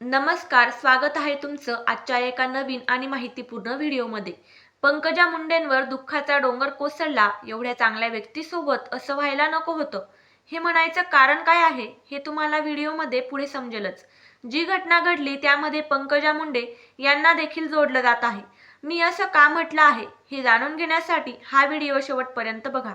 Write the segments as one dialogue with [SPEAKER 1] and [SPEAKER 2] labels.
[SPEAKER 1] नमस्कार स्वागत आहे तुमचं आजच्या एका नवीन आणि माहितीपूर्ण व्हिडिओमध्ये. पंकजा मुंडेंवर दुःखाचा डोंगर कोसळला एवढ्या चांगल्या व्यक्तीसोबत असं व्हायला नको होतं. हे म्हणायचं कारण काय आहे हे तुम्हाला व्हिडिओमध्ये पुढे समजेलच. जी घटना घडली त्यामध्ये पंकजा मुंडे यांना देखील जोडलं जात आहे. मी असं का म्हटलं आहे हे जाणून घेण्यासाठी हा व्हिडिओ शेवटपर्यंत बघा.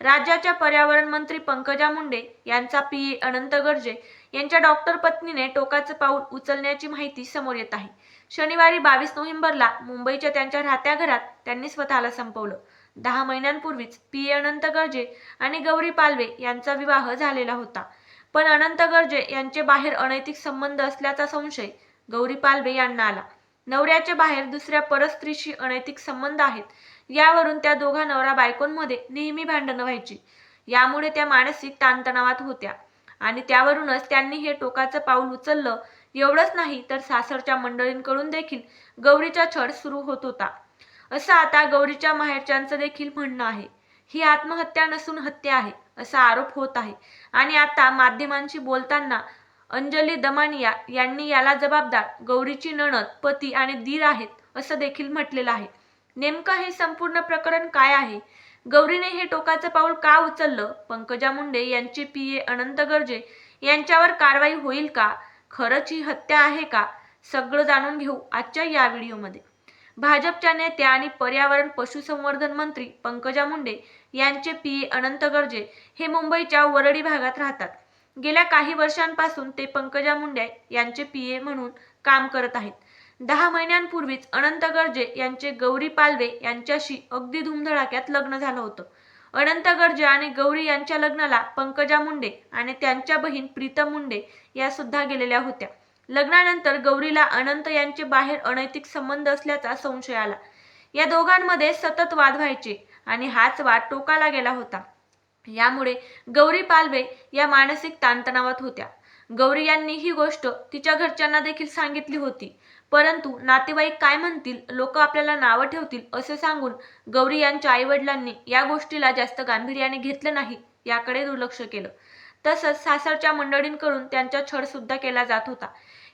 [SPEAKER 1] राज्याच्या पर्यावरण मंत्री पंकजा मुंडे यांचा पी अनंत गर्जे यांच्या डॉक्टर पत्नीने टोकाचं पाऊल उचलण्याची माहिती समोर येत आहे. शनिवारी बावीस नोव्हेंबरला मुंबईच्या त्यांच्या राहत्या घरात त्यांनी स्वतःला संपवलं. दहा महिन्यांपूर्वीच पी. अनंत गर्जे आणि गौरी पालवे यांचा विवाह झालेला होता. पण अनंत गर्जे यांचे बाहेर अनैतिक संबंध असल्याचा संशय गौरी पालवे यांना आला. नवऱ्याचे बाहेर दुसऱ्या परस्त्रीशी अनैतिक संबंध आहेत यावरून त्या दोघा नवरा बायकोंमध्ये नेहमी भांडणं व्हायची. यामुळे त्या मानसिक ताणतणावात होत्या. आणि त्यावरूनच त्यांनी हे टोकाचं पाऊल उचललं. एवढंच नाही तर सासरच्या मंडळींकडून देखील गौरीचा छळ सुरू होत होता. असं आता गौरीच्या माहेरच्यांचं देखील म्हणणं आहे. ही आत्महत्या नसून हत्या आहे असा आरोप होत आहे. आणि आता माध्यमांशी बोलताना अंजली दमानिया यांनी याला जबाबदार गौरीची नणद पती आणि दीर आहेत असं देखील म्हटलेलं आहे. नेमकं हे संपूर्ण प्रकरण काय आहे? गौरीने हे टोकाचं पाऊल का उचललं? पंकजा मुंडे यांचे पीए अनंत गर्जे यांच्यावर कारवाई होईल का? खरंच ही हत्या आहे का? सगळं जाणून घेऊ आजच्या या व्हिडिओमध्ये. भाजपच्या नेत्या आणि पर्यावरण पशुसंवर्धन मंत्री पंकजा मुंडे यांचे पीए अनंत गर्जे हे मुंबईच्या वरळी भागात राहतात. गेल्या काही वर्षांपासून ते पंकजा मुंडे यांचे पीए म्हणून काम करत आहेत. दहा महिन्यांपूर्वीच अनंत गर्जे यांचे गौरी पालवे यांच्याशी अगदी धुमधडाक्यात लग्न झालं होतं. अनंत गर्जे आणि गौरी यांच्या लग्नाला पंकजा मुंडे आणि त्यांच्या बहीण प्रीतम मुंडे या सुद्धा गेलेल्या होत्या. लग्नानंतर गौरीला अनंत यांचे बाहेर अनैतिक संबंध असल्याचा संशय आला. या दोघांमध्ये सतत वाद व्हायचे आणि हाच वाद टोकाला गेला होता. यामुळे गौरी पालवे या मानसिक ताणतणावात होत्या. गौरी यांनी ही गोष्ट तिच्या घरच्यांना देखील सांगितली होती. परंतु नातेवाईक काय म्हणतील लोक आपल्याला नावं ठेवतील असे सांगून गौरी यांच्या आईवडिलांनी या गोष्टीला जास्त गांभीर्याने घेतलं नाही याकडे दुर्लक्ष केलं. तसंच सासरच्या मंडळींकडून त्यांचा छळ सुद्धा केला जात होता.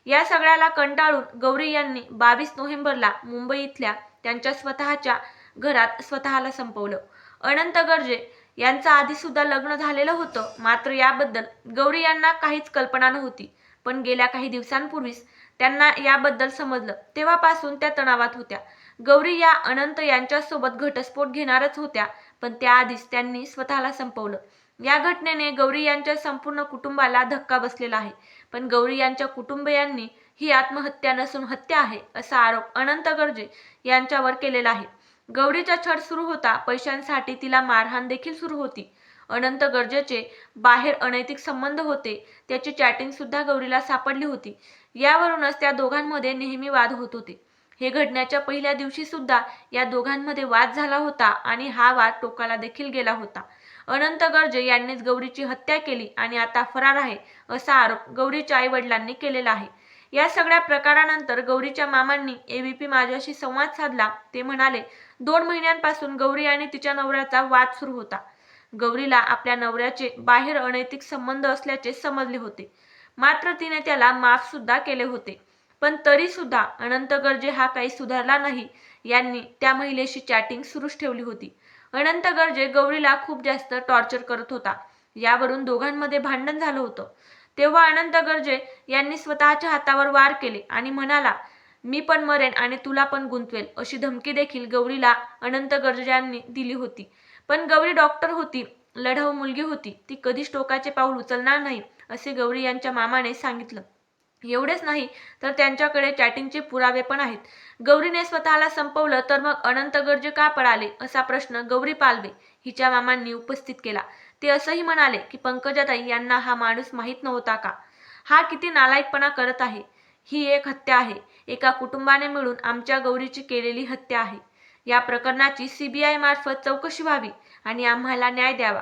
[SPEAKER 1] या सगळ्याला कंटाळून गौरी यांनी बावीस नोव्हेंबरला मुंबई इथल्या त्यांच्या स्वतःच्या घरात स्वतःला संपवलं. अनंत गर्जे यांचं आधी सुद्धा लग्न झालेलं होतं. मात्र याबद्दल गौरी यांना काहीच कल्पना नव्हती. पण गेल्या काही दिवसांपूर्वीच त्यांना याबद्दल समजलं. तेव्हापासून त्या तणावात होत्या. गौरी या अनंत यांच्यासोबत घटस्फोट घेणारच होत्या पण त्याआधीच त्यांनी स्वतःला संपवलं. या घटनेने गौरी यांच्या संपूर्ण कुटुंबाला धक्का बसलेला आहे. पण गौरी यांच्या कुटुंबियांनी ही आत्महत्या नसून हत्या आहे असा आरोप अनंत गर्जे यांच्यावर केलेला आहे. गौरीचा छळ सुरू होता. पैशांसाठी तिला मारहाण देखील सुरू होती. अनंत गरजेचे बाहेर अनैतिक संबंध होते. त्याची चॅटिंग सुद्धा गौरीला सापडली होती. यावरूनच त्या दोघांमध्ये नेहमी वाद होत होते. हे घडण्याच्या पहिल्या दिवशी सुद्धा या दोघांमध्ये वाद झाला होता आणि हा वाद टोकाला देखील गेला होता. अनंत गर्जे यांनीच गौरीची हत्या केली आणि आता फरार आहे असा आरोप गौरीच्या आई वडिलांनी केलेला आहे. या सगळ्या प्रकारानंतर गौरीच्या मामांनी एबीपी माझ्याशी संवाद साधला. ते म्हणाले दोन महिन्यांपासून गौरी आणि तिच्या नवऱ्याचा वाद सुरू होता. गौरीला आपल्या नवऱ्याचे बाहेर अनैतिक संबंध असल्याचे समजले होते. मात्र तिने त्याला माफ सुद्धा केले होते. पण तरी सुद्धा अनंत गर्जे हा काही सुधारला नाही. यांनी त्या महिलेशी चॅटिंग सुरूच ठेवली होती. अनंत गर्जे गौरीला खूप जास्त टॉर्चर करत होता. यावरून दोघांमध्ये भांडण झालं होतं. तेव्हा अनंत गर्जे यांनी स्वतःच्या हातावर वार केले आणि म्हणाला मी पण मरेन आणि तुला पण गुंतवेल अशी धमकी देखील गौरीला अनंत गर्जे यांनी दिली होती. पण गौरी डॉक्टर होती लढाऊ मुलगी होती ती कधीच टोकाचे पाऊल उचलणार नाही असे गौरी यांच्या मामाने सांगितलं. एवढेच नाही तर त्यांच्याकडे चॅटिंगचे पुरावे पण आहेत. गौरीने स्वतःला संपवलं तर मग अनंत गर्जे का पळाले? असा प्रश्न गौरी पालवे हिच्या मामांनी उपस्थित केला. ते असंही म्हणाले की पंकजाताई यांना हा माणूस माहीत नव्हता का? हा किती नालायकपणा करत आहे. ही एक हत्या आहे. एका कुटुंबाने मिळून आमच्या गौरीची केलेली हत्या आहे. या प्रकरणाची सीबीआय मार्फत चौकशी व्हावी आणि आम्हाला न्याय द्यावा.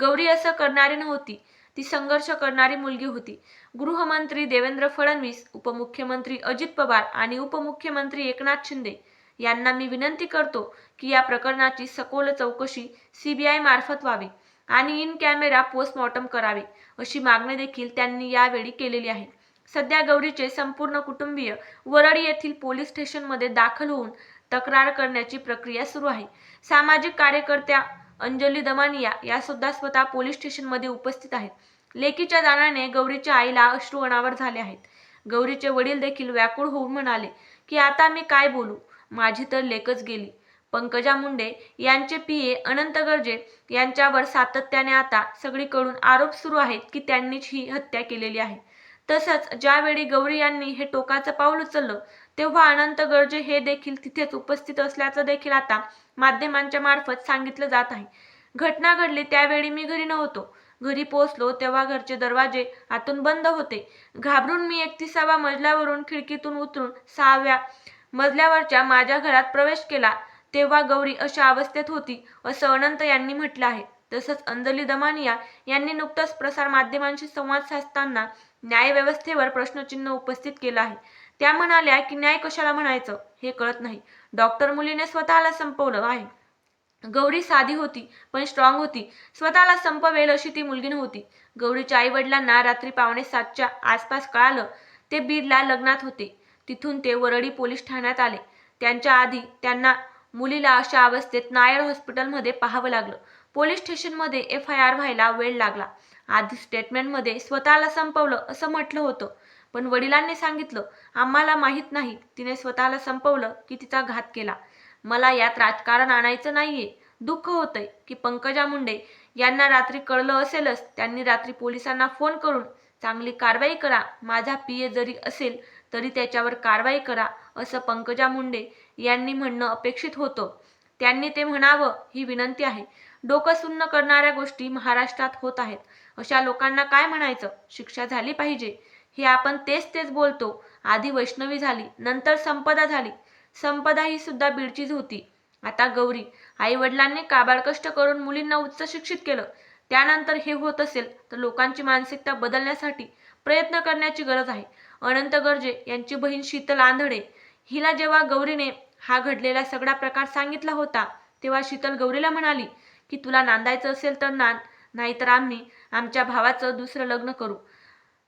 [SPEAKER 1] गौरी असं करणारी नव्हती. ती संघर्ष करणारी मुलगी होती. गृहमंत्री देवेंद्र फडणवीस उपमुख्यमंत्री अजित पवार आणि उपमुख्यमंत्री एकनाथ शिंदे यांना मी विनंती करतो की या प्रकरणाची सखोल चौकशी सीबीआय मार्फत व्हावी. आणि इन कॅमेरा पोस्टमॉर्टम करावे अशी मागणी देखील त्यांनी यावेळी केलेली आहे. सध्या गौरीचे संपूर्ण कुटुंबीय वरळी येथील पोलीस स्टेशनमध्ये दाखल होऊन तक्रार करण्याची प्रक्रिया सुरू आहे. सामाजिक कार्यकर्त्या अंजली दमानिया या सुद्धा स्वतः पोलीस स्टेशनमध्ये उपस्थित आहेत. लेकीच्या जाण्याने गौरीच्या आईला अश्रू अनावर झाले आहेत. गौरीचे वडील देखील व्याकुळ होऊन म्हणाले की आता मी काय बोलू? माझी तर लेकच गेली. पंकजा मुंडे यांचे पीए अनंत गर्जे यांच्यावर सातत्याने आता सगळीकडून आरोप सुरू आहेत की त्यांनीच ही हत्या केलेली आहे. तसंच ज्यावेळी गौरी यांनी हे टोकाचं पाऊल उचललं तेव्हा अनंत गर्जे हे देखील तिथेच उपस्थित असल्याचं देखील आता माध्यमांच्या मार्फत सांगितलं जात आहे. घटना घडली त्यावेळी मी घरी नव्हतो. घरी पोहोचलो तेव्हा घरचे दरवाजे आतून बंद होते. घाबरून मी एकतीसाव्या मजल्यावरून खिडकीतून उतरून सहाव्या मजल्यावरच्या माझ्या घरात प्रवेश केला. तेव्हा गौरी अशा अवस्थेत होती असं अनंत यांनी म्हटलं आहे. तसंच अंजली दमानिया यांनी नुकतंच प्रसार माध्यमांशी संवाद साधताना न्यायव्यवस्थेवर प्रश्नचिन्ह उपस्थित केलं आहे. त्या म्हणाल्या की न्याय कशाला म्हणायचं? हे कळत नाही. डॉक्टर मुलीने स्वतःला संपवलं आहे. गौरी साधी होती पण स्ट्रॉंग होती. स्वतःला संपवेल अशी ती मुलगी नव्हती. गौरीच्या आई वडिलांना रात्री पावणे सातच्या आसपास कळालं ते बीडला लग्नात होते. तिथून ते वरळी पोलीस ठाण्यात आले. त्यांच्या आधी त्यांना मुलीला अशा अवस्थेत नायर हॉस्पिटलमध्ये पाहावं लागलं. पोलीस स्टेशनमध्ये एफ आय आर व्हायला वेळ लागला. आधी स्टेटमेंटमध्ये स्वतःला संपवलं असं म्हटलं होतं. पण वडिलांनी सांगितलं आम्हाला माहीत नाही. तिने स्वतःला संपवलं की तिचा घात केला. मला यात राजकारण आणायचं नाहीये. दुःख होतंय की पंकजा मुंडे यांना रात्री कळलं असेलच. त्यांनी रात्री पोलिसांना फोन करून चांगली कारवाई करा. माझा पीए जरी असेल तरी त्याच्यावर कारवाई करा असं पंकजा मुंडे यांनी म्हणणं अपेक्षित होतं. त्यांनी ते म्हणावं ही विनंती आहे. डोकं सुन्न करणाऱ्या गोष्टी महाराष्ट्रात होत आहेत. अशा लोकांना काय म्हणायचं? शिक्षा झाली पाहिजे. हे आपण तेच तेच बोलतो. आधी वैष्णवी झाली नंतर संपदा झाली. संपदा ही सुद्धा बीडचीच होती. आता गौरी आई वडिलांनी काबाड कष्ट करून मुलींना उच्च शिक्षित केलं. त्यानंतर हे होत असेल तर लोकांची मानसिकता बदलण्यासाठी प्रयत्न करण्याची गरज आहे. अनंत गर्जे यांची बहीण शीतल आंधळे. हिला जेव्हा गौरीने हा घडलेला सगळा प्रकार सांगितला होता. तेव्हा शीतल गौरीला म्हणाली की तुला नांदायचं असेल तर नांद नाहीतर आम्ही आमच्या भावाचं दुसरं लग्न करू.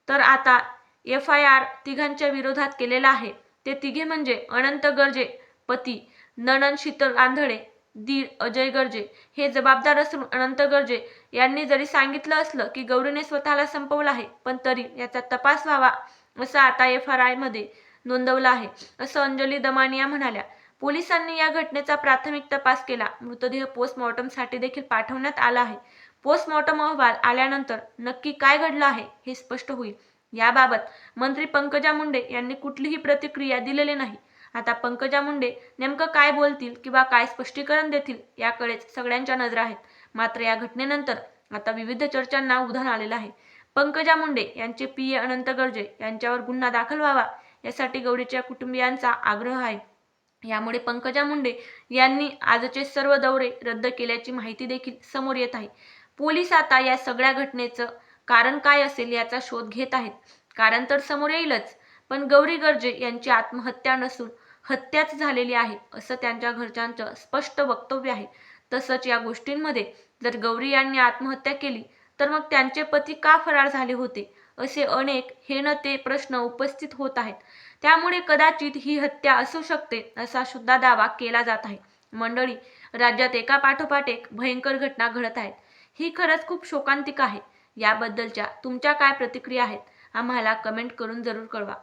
[SPEAKER 1] तर आता एफ आय आर तिघांच्या विरोधात केलेला आहे. ते तिघे म्हणजे अनंत गर्जे पती नणन शीतल आंधळे दीड अजय गर्जे. हे जबाबदार असून अनंत गर्जे यांनी जरी सांगितलं असलं की गौरीने स्वतःला संपवलं आहे पण तरी याचा तपास व्हावा असं आता एफ आर आयमध्ये नोंदवलं आहे असं अंजली दमानिया म्हणाल्या. पोलिसांनी या घटनेचा प्राथमिक तपास केला. मृतदेह पोस्टमॉर्टमसाठी देखील पाठवण्यात आला आहे. पोस्टमॉर्टम अहवाल आल्यानंतर नक्की काय घडलं आहे हे स्पष्ट होईल. याबाबत मंत्री पंकजा मुंडे यांनी कुठलीही प्रतिक्रिया दिलेली नाही. आता पंकजा मुंडे नेमकं काय बोलतील किंवा काय स्पष्टीकरण देतील याकडेच सगळ्यांच्या नजरा आहेत. मात्र या घटनेनंतर आता विविध चर्चांना उधाण आलेलं आहे. पंकजा मुंडे यांचे पी ए अनंत गर्जे यांच्यावर गुन्हा दाखल व्हावा यासाठी गौरीच्या कुटुंबियांचा आग्रह आहे. यामुळे पंकजा मुंडे यांनी आजचे सर्व दौरे रद्द केल्याची माहिती देखील समोर येत आहे. पोलीस आता या सगळ्या घटनेचं कारण काय असेल याचा शोध घेत आहेत. कारण तर समोर येईलच पण गौरी गर्जे यांची आत्महत्या नसून हत्याच झालेली आहे असं त्यांच्या घरच्यांचं स्पष्ट वक्तव्य आहे. तसंच या गोष्टींमध्ये जर गौरी यांनी आत्महत्या केली तर मग त्यांचे पती का फरार झाले होते? असे अनेक हे न ते प्रश्न उपस्थित होत आहेत. त्यामुळे कदाचित ही हत्या असू शकते असा सुद्धा दावा केला जात आहे. मंडळी राज्यात एका पाठोपाठ एक भयंकर घटना घडत आहेत ही खरंच खूप शोकांतिक आहे. याबद्दलच्या तुमच्या काय प्रतिक्रिया आहेत आम्हाला कमेंट करून जरूर कळवा.